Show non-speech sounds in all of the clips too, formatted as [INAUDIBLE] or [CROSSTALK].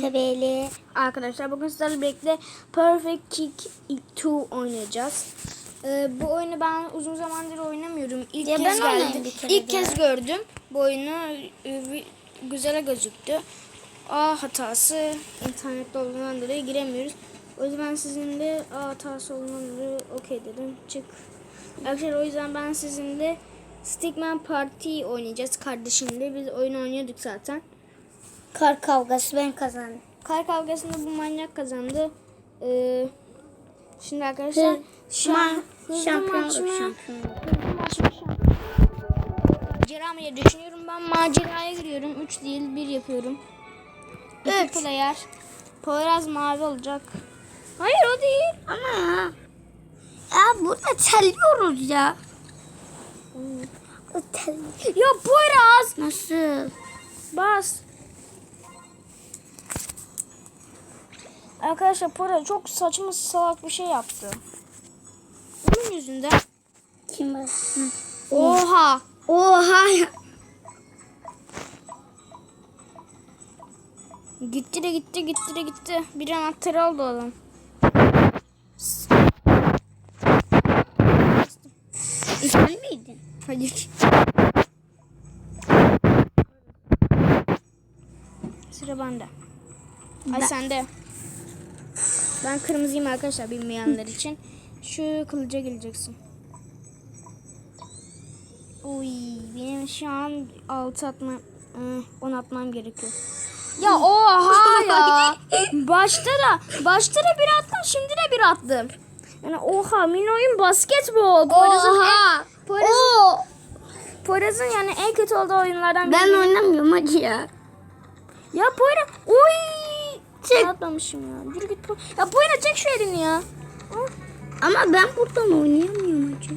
Sebeli. Arkadaşlar bugün sizlerle birlikte Perfect Kick 2 oynayacağız. Ee, bu oyunu ben uzun zamandır oynamıyorum. İlk Ya kez ben geldim. bir kere İlk de. kez gördüm bu oyunu. Bir- güzel gözüktü. A hatası internette olduğundan dolayı giremiyoruz. O yüzden sizinle A hatası olduğundan dolayı okey dedim. Çık. Arkadaşlar o yüzden ben sizinle Stickman Party oynayacağız kardeşimle. Biz oyun oynuyorduk zaten. Kar kavgası ben kazandım. Kar kavgasında bu manyak kazandı. Ee, şimdi arkadaşlar hızlı şampiyonluk, şampiyonluk. Hızlı maç mı? şampiyonluk? Macera mı diye düşünüyorum. Ben maceraya giriyorum. 3 değil 1 yapıyorum. 2 Üç. player. Poyraz mavi olacak. Hayır o değil. Ama ya burada terliyoruz ya. Tel- Ya Poyraz. Nasıl? Bas. Arkadaşlar Poyraz çok saçma salak bir şey yaptı. Bunun yüzünden. Kim var? Oha. Oha. Gitti de gitti gitti de gitti. Bir anahtarı aldı adam. Sen miydin? Hayır. Sıra bende. Ay sende. Ben kırmızıyım arkadaşlar bilmeyenler için. Şu kılıca geleceksin. Uy benim şu an 6 atma 10 atmam gerekiyor. Ya oha ya. [LAUGHS] Başta da başta da bir attım şimdi de bir attım. Yani oha mini oyun basketbol. Poyraz'ın en, Poyraz'ın. Poyraz'ın yani en kötü olduğu oyunlardan Ben biri. oynamıyorum hadi ya. Ya Poyraz. Oy. Çek. Atmamışım ya. Yürü git. Ya Poyraz çek şu elini ya. Ama ben buradan oynayamıyorum hacı.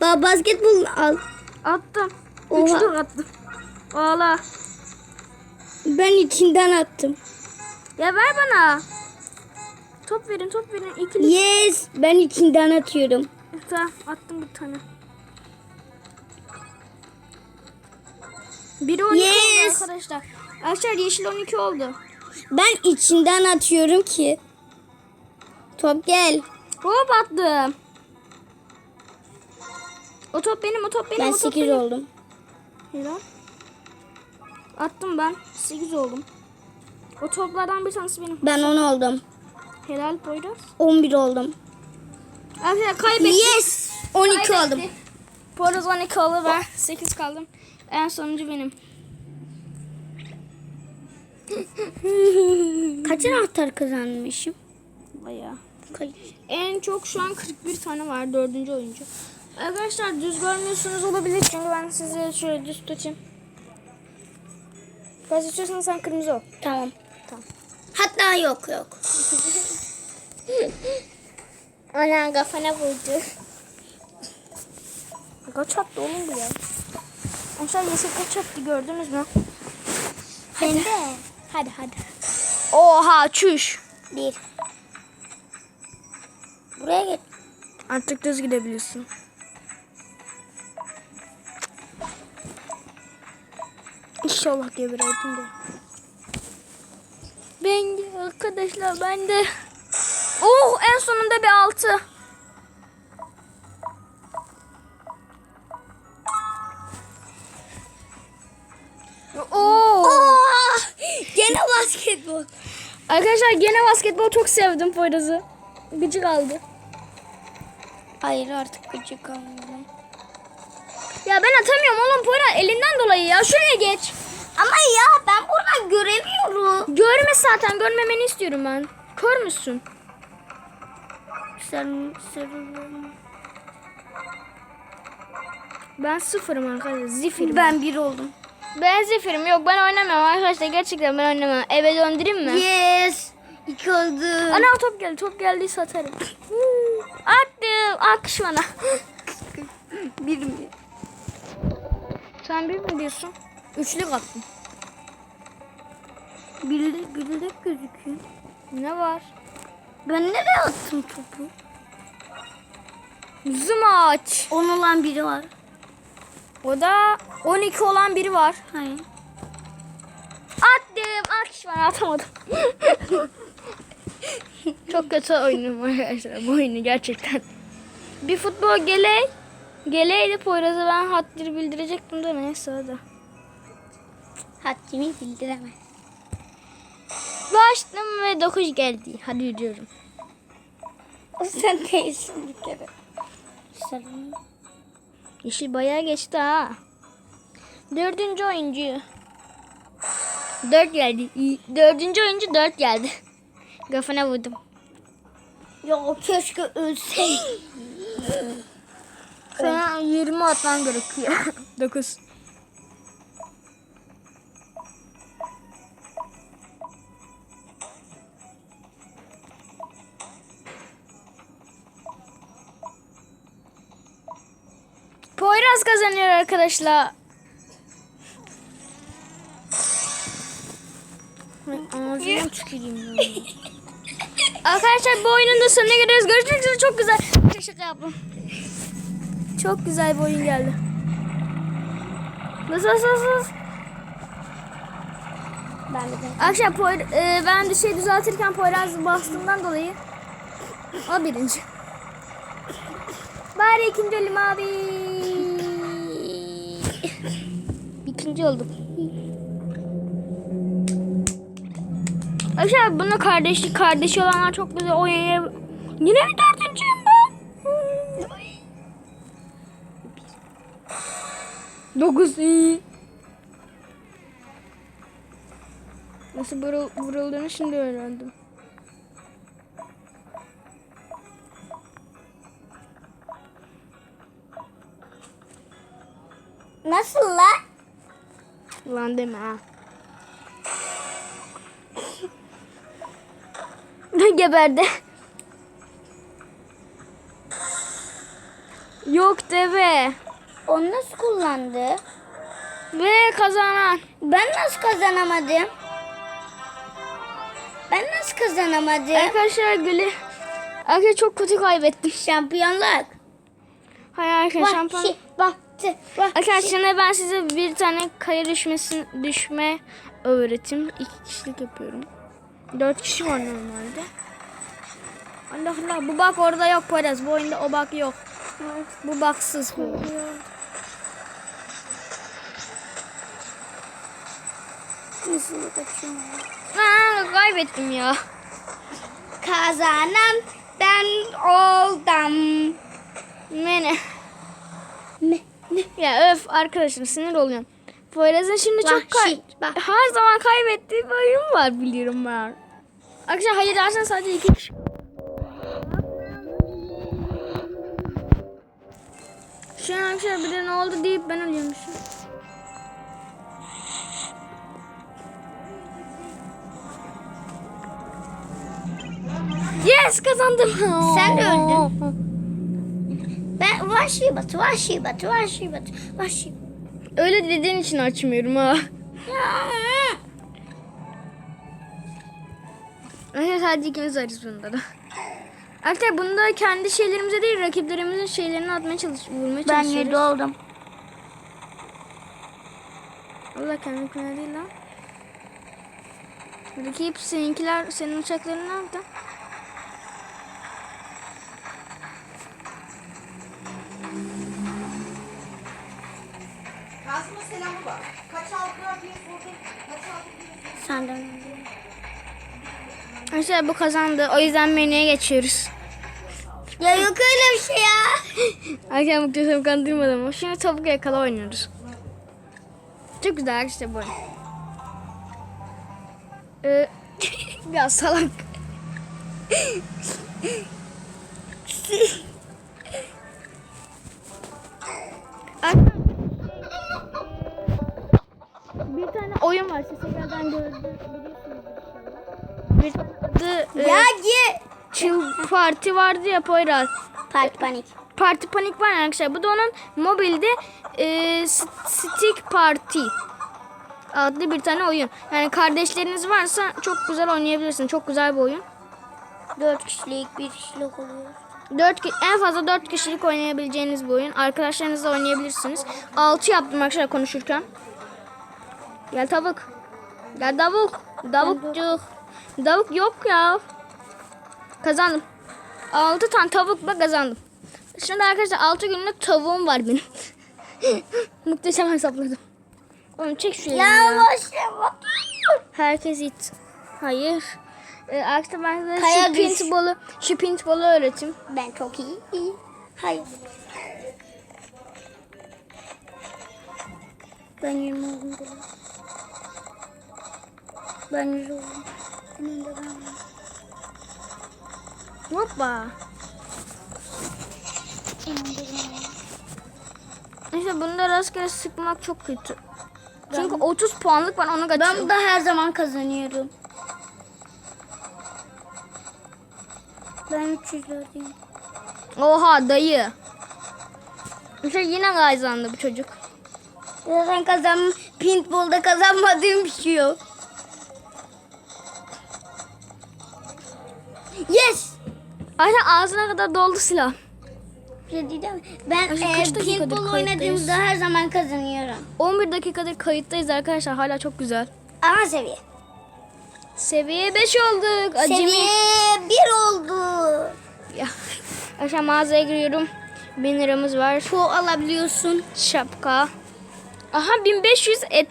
Baba basketbol al. Attım. Oha. Üçlük attım. Ağla. Ben içinden attım. Ya ver bana. Top verin top verin. İkili. Yes. Ben içinden atıyorum. [LAUGHS] Tamam attım bir tane. Biri 12 Yes. oldu arkadaşlar. Arkadaşlar yeşil 12 oldu. Ben içinden atıyorum ki. Top gel. Hop attım. O top benim, o top benim, Ben o top 8 benim. oldum. Helal. Attım ben. 8 oldum. O toplardan bir tanesi benim. Ben 10 oldum. Helal Poyraz. 11 oldum. Arkadaşlar kaybettim. Yes. 12 Kaybetti. oldum. Poyraz 12 oldu ben 8 kaldım. En sonuncu benim. Kaç anahtar kazanmışım? Bayağı. En çok şu an 41 tane var dördüncü oyuncu. Arkadaşlar düz görmüyorsunuz olabilir çünkü ben size şöyle düz tutayım. Bas istiyorsan sen kırmızı ol. Tamam. Tamam. Hatta yok yok. Ana kafana vurdu. Kaç attı oğlum bu ya? Aşağı yeşil kaç attı gördünüz mü? Ben de. Hadi hadi. Oha çüş. Bir. Buraya git. Artık düz gidebiliyorsun. İnşallah gebereydim de. Ben de arkadaşlar ben de. Oh en sonunda bir altı. Basketbol. Arkadaşlar gene basketbol çok sevdim Poyraz'ı. Gıcık aldı. Hayır artık gıcık kalmadım. Ya ben atamıyorum oğlum Poyraz elinden dolayı ya. Şuraya geç. Ama ya ben buradan göremiyorum. Görme zaten görmemeni istiyorum ben. Kör müsün? Sen sarılıyorum. Ben sıfırım arkadaşlar. Zifirim. Ben bir oldum. Ben zifirim. Yok ben oynamıyorum arkadaşlar. Gerçekten ben oynamam. Eve döndüreyim mi? Yes. İki oldu. Ana top geldi. Top geldiyse atarım. Attım. Alkış bana. [LAUGHS] bir mi? Sen bir mi diyorsun? Üçlük attım. Birlik birlik gözüküyor. Ne var? Ben nereye attım topu? Zımaç. 10 olan biri var. O da 12 olan biri var. Hayır. Attım. Alkış Ben atamadım. [LAUGHS] Çok kötü oynuyorum arkadaşlar bu oyunu gerçekten. Bir futbol gele geleydi Poyraz'a ben haddir bildirecektim de neyse hadi. Haddimi bildiremez. Başladım ve 9 geldi. Hadi yürüyorum. O sen değilsin bir kere. Sarılın. Yeşil bayağı geçti ha. Dördüncü oyuncu. Dört geldi. Dördüncü oyuncu dört geldi. [LAUGHS] Kafana vurdum. Ya keşke ölseydim. Sana 20 atman gerekiyor. [LAUGHS] 9. Poyraz kazanıyor arkadaşlar. Ay, Ağzıma tüküreyim. Arkadaşlar bu oyunun da sonuna geliyoruz. Görüşmek üzere. Çok güzel. Şaka şaka yaptım. Çok güzel bir oyun geldi. Nasıl nasıl nasıl? Ben de Arkadaşlar Poy- e, ben bir şey düzeltirken Poyraz bastığımdan dolayı o birinci. Bari ikinci olayım abi. İkinci oldum. Arkadaşlar bununla kardeşi kardeşi olanlar çok güzel oynayabilir. Yine mi dördüncüyüm ben? Dokuz. Nasıl vurul, vurulduğunu şimdi öğrendim. Nasıl la? Ulan deme ha. [LAUGHS] Geberdi. Yok deve. Onu nasıl kullandı? Ve kazanan. Ben nasıl kazanamadım? Ben nasıl kazanamadım? Arkadaşlar Gül'ü. Arkadaşlar çok kötü kaybettim. Şampiyonluk. Hayır arkadaşlar şampiyon. Baktı. Vahşi. Arkadaşlar şimdi ben size bir tane kaya düşmesin düşme öğretim. İki kişilik yapıyorum. Dört kişi var normalde. Allah Allah bu bak orada yok Poyraz. Bu oyunda o bak yok. Bu baksız bu. Nasıl kaçıyorum? Aa, kaybettim ya. Kazanan ben oldum. Mene. Ya öf arkadaşım sinir oluyorum. Poyraz'ın şimdi çok kay Vahşi, bak. her zaman kaybettiği bir oyun var biliyorum ben. Arkadaşlar hayır dersen sadece iki kişi. Şu an arkadaşlar bir de ne oldu deyip ben ölüyormuşum. Yes kazandım. Sen de öldün. Ben vahşi batı, vahşi batı, vahşi batı, vahşi. Öyle dediğin için açmıyorum ha. Evet sadece ikimiz varız bunda da. Arkadaşlar bunda kendi şeylerimize değil rakiplerimizin şeylerini atmaya çalış vurmaya Ben çalışıyoruz. yedi oldum. Allah kendimkine değil lan. Rakip seninkiler senin uçakların nerede? Önce. Arkadaşlar bu kazandı. O yüzden menüye geçiyoruz. Ya yok öyle bir şey ya. Arkadaşlar muhteşem kandırmadım ama şimdi tavuk yakala oynuyoruz. Çok güzel [LAUGHS] [LAUGHS] arkadaşlar bu oyun. Ee, ya salak. bir tane oyun var. Siz tekrardan gördünüz. Bir adı, e, Ya. Chill Party vardı ya Poyraz. Parti panik. Parti Panik var arkadaşlar. Bu da onun mobilde e, Stick Party adlı bir tane oyun. Yani kardeşleriniz varsa çok güzel oynayabilirsin. Çok güzel bir oyun. Dört kişilik, bir kişilik oluyor. 4 en fazla 4 kişilik oynayabileceğiniz bir oyun. Arkadaşlarınızla oynayabilirsiniz. 6 yaptım arkadaşlar konuşurken. Gel tavuk. Ya davuk. Davukcuk. Davuk yok ya. Kazandım. 6 tane tavukla kazandım. Şimdi arkadaşlar 6 günlük tavuğum var benim. [LAUGHS] Muhteşem hesapladım. Oğlum çek şu elini Ya ya. Herkes it. Hayır. Ee, arkadaşlar ben size Kaya şu düş. paintball'u, şu paintball'u öğreteyim. Ben çok iyi. iyi. Hayır. Ben 20 oldum. Ben 100 oldum. Benim de ben. Hoppa. Benim de ben. İşte bunda rastgele sıkmak çok kötü. Çünkü 30 puanlık var onu Ben kaçırdım. burada her zaman kazanıyorum. Ben 304'üyüm. Oha dayı. İşte yine kazandı bu çocuk. Zaten kazan, paintball'da kazanmadığım bir şey yok. Yes! Aynen ağzına kadar doldu silah. Ben Ay, e, kaç dakikadır paintball kayıttayız? oynadığımda her zaman kazanıyorum. 11 dakikadır kayıttayız arkadaşlar. Hala çok güzel. Ana seviye. Seviye 5 olduk. Acemi. Seviye 1 oldu. Ya. Aşağı mağazaya giriyorum. 1000 liramız var. Çoğu alabiliyorsun. Şapka. Aha 1500 et.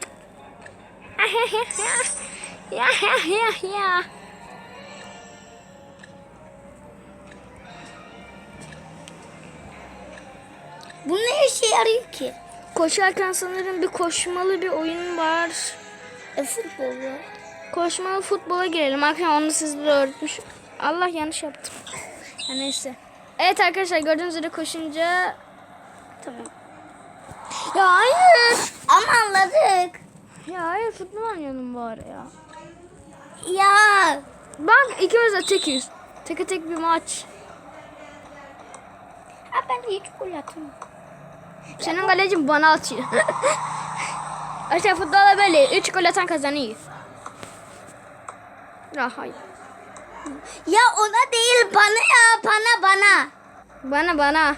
[LAUGHS] ya ya ya ya. Yarıyor ki? Koşarken sanırım bir koşmalı bir oyun var. E, futbol var. Koşmalı futbola girelim. Arkadaşlar onu sizlere öğretmiş. Allah yanlış yaptım. Ya neyse. Evet arkadaşlar gördüğünüz üzere koşunca... Tamam. Ya hayır. Ama anladık. Ya hayır futbol oynayalım bari ya. Ya. Bak ikimiz de tekiz. Teke tek bir maç. Ha ben hiç gol atmıyorum. Senin kalecin bana atıyor. [LAUGHS] Arkadaşlar futbolda böyle 3 gol atan kazanıyor. Ya hayır. Ya ona değil bana ya bana bana. Bana bana.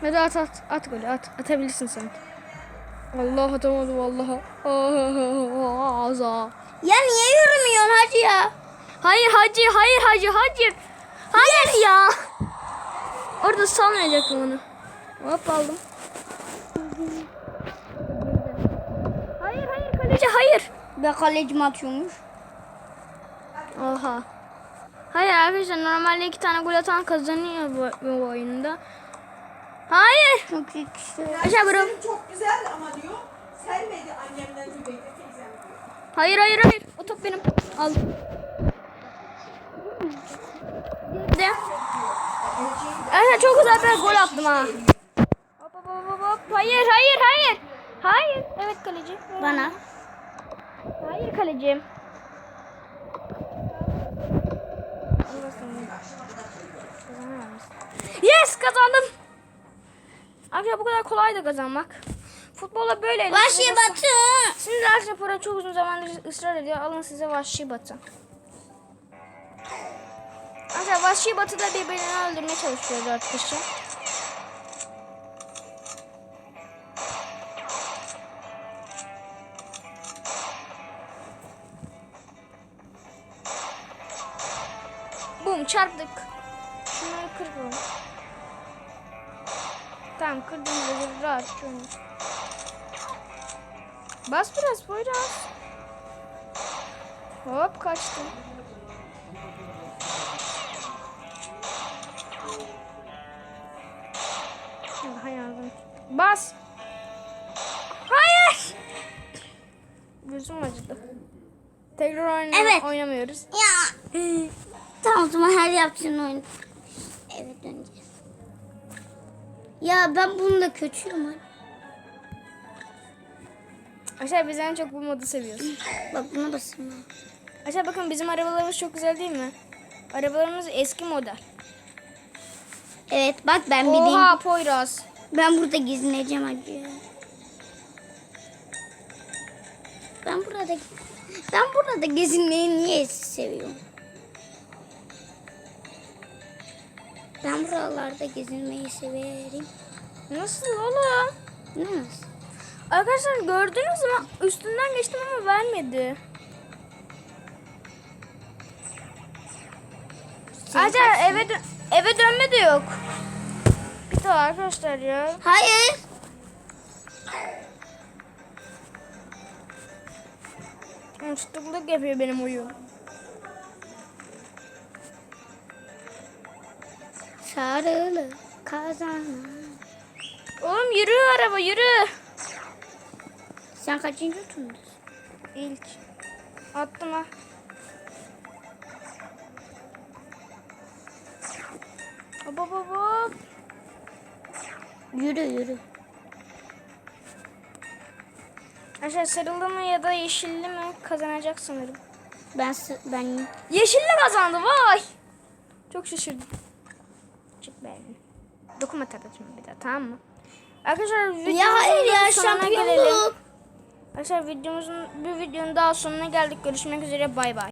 Hadi at at. At golü at. Atabilirsin sen. Allah atamadım vallahi. Ağza. Ya niye yürümüyorsun hacı ya? Hayır hacı hayır hacı hayır. Hayır ya. Orada salmayacaktım onu. Hop aldım. Hayır hayır kaleci hayır. Be kalecim atıyormuş. Oha. Hayır arkadaşlar normalde iki tane gol atan kazanıyor bu, bu oyunda. Hayır. Çok iyi kişi. Aşağı bırak. Çok güzel ama diyor. Sevmedi annemden Zübeyde teyzem diyor. Hayır hayır hayır. O top benim. Al. Gitti. Evet çok güzel bir gol attım ha. Hop hop hop hop. Hayır hayır hayır. Hayır. Evet kaleci. Bana. Hayır kalecim. Yes kazandım. Arkadaşlar bu kadar kolay da kazanmak. Futbola böyle. Vahşi Batı. Şimdi Arsenal Pro çok uzun zamandır ısrar ediyor. Alın size Vahşi Batı. Arkadaşlar Vahşi Batı da birbirini öldürmeye çalışıyor dört kişi. Bum çarptık. Şunları kır bunu. Tamam kırdım böyle rahat şunu. Bas biraz Poyraz. Hop kaçtım. Bas. Hayır. Gözüm acıdı. Tekrar oyna Evet. oynamıyoruz. Ya. Tamam o zaman her yaptığın oyun. Evet döneceğiz. Ya ben bununla kötüyüm hadi. Aşağı biz en çok bu modu seviyoruz. Bak buna basın. Aşağı bakın bizim arabalarımız çok güzel değil mi? Arabalarımız eski model. Evet bak ben bileyim. Oha Poyraz. Ben burada gezineceğim hacı ya. Ben burada ben burada gezinmeyi niye seviyorum? Ben buralarda gezinmeyi severim. Nasıl oğlum? Nasıl? Arkadaşlar gördünüz mü? Üstünden geçtim ama vermedi. Arkadaşlar eve dö- eve dönme de yok. Daha arkadaşlar ya. Hayır. Tutukluk yapıyor benim oyun. Sarılı kazana. Oğlum yürü araba yürü. Sen kaçıncı tundasın? İlk. Attım ha. Hop hop hop hop. Yürü yürü. Arkadaşlar sarılı mı ya da yeşilli mi kazanacak sanırım. Ben ben Yeşilli kazandı vay. Çok şaşırdım. Çık be. Dokunma tabletime bir daha tamam mı? Arkadaşlar videomuzun ya hayır ya sonuna gelelim. Arkadaşlar videomuzun bir videonun daha sonuna geldik. Görüşmek üzere bay bay.